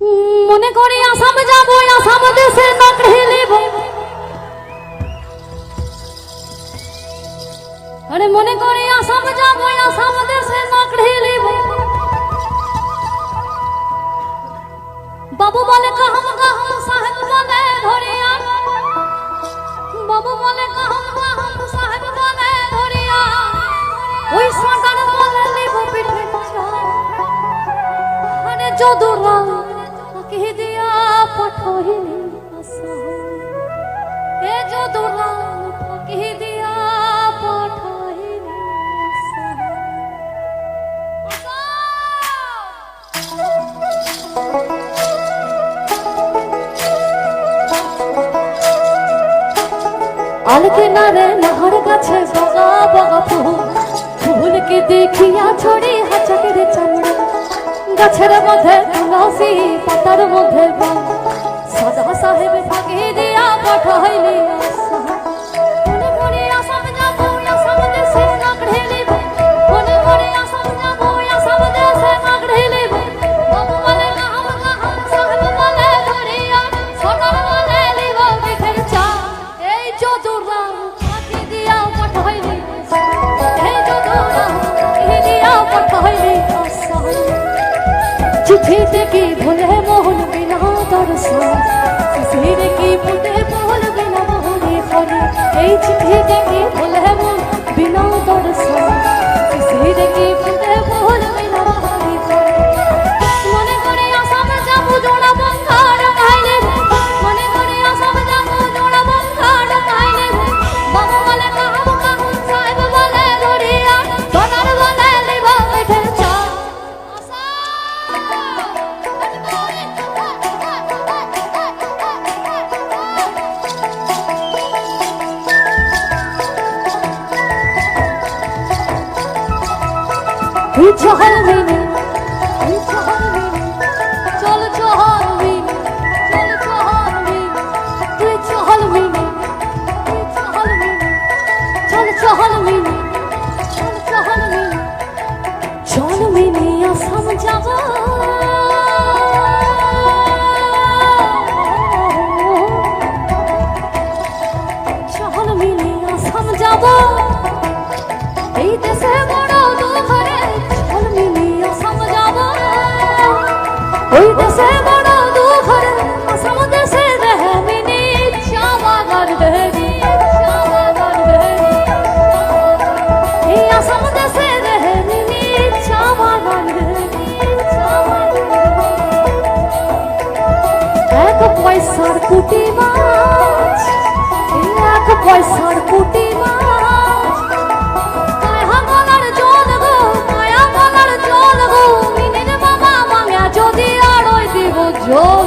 মনে করি আসাম যাব আসাম দেশে চাকরি নেব আরে মনে করি আসাম যাব আসাম দেশে চাকরি নেব বাবু বলে, কাহম কাহম, সাহেব বলে ধরিয়া বাবু বলে, কাহম কাহম, সাহেব বলে ধরিয়া ওই সরকার বলে নেব পিঠে যদুরা কে দিয়া পাঠাইলি এ যদুরা কে দিয়া পাঠাইলি আলকে নারে নহর কাছে বগা বগা ফুল ফুলকে দেখিয়া ছড়ি হাচকের চামড়া। গাছের মধ্যে তুলসী পাতার মধ্যে বন সদা সাহেব ভাগে দিয়া পাঠাইলি। মনে মনে আসাম You. তুই চহল মিনি তুই চহল মিনি চল চহল মিনি চল চহল মিনি তুই চহল মিনি তুই চহল মিনি চল চহল মিনি চল মিনি মিনি মিনি এই দেশে এক পয়সার কুটি মাছ এক পয়সার কুটি মাছ। মায়া গলার জল গো মিনের মামা মাঙা যদি আড়ই দিব জল।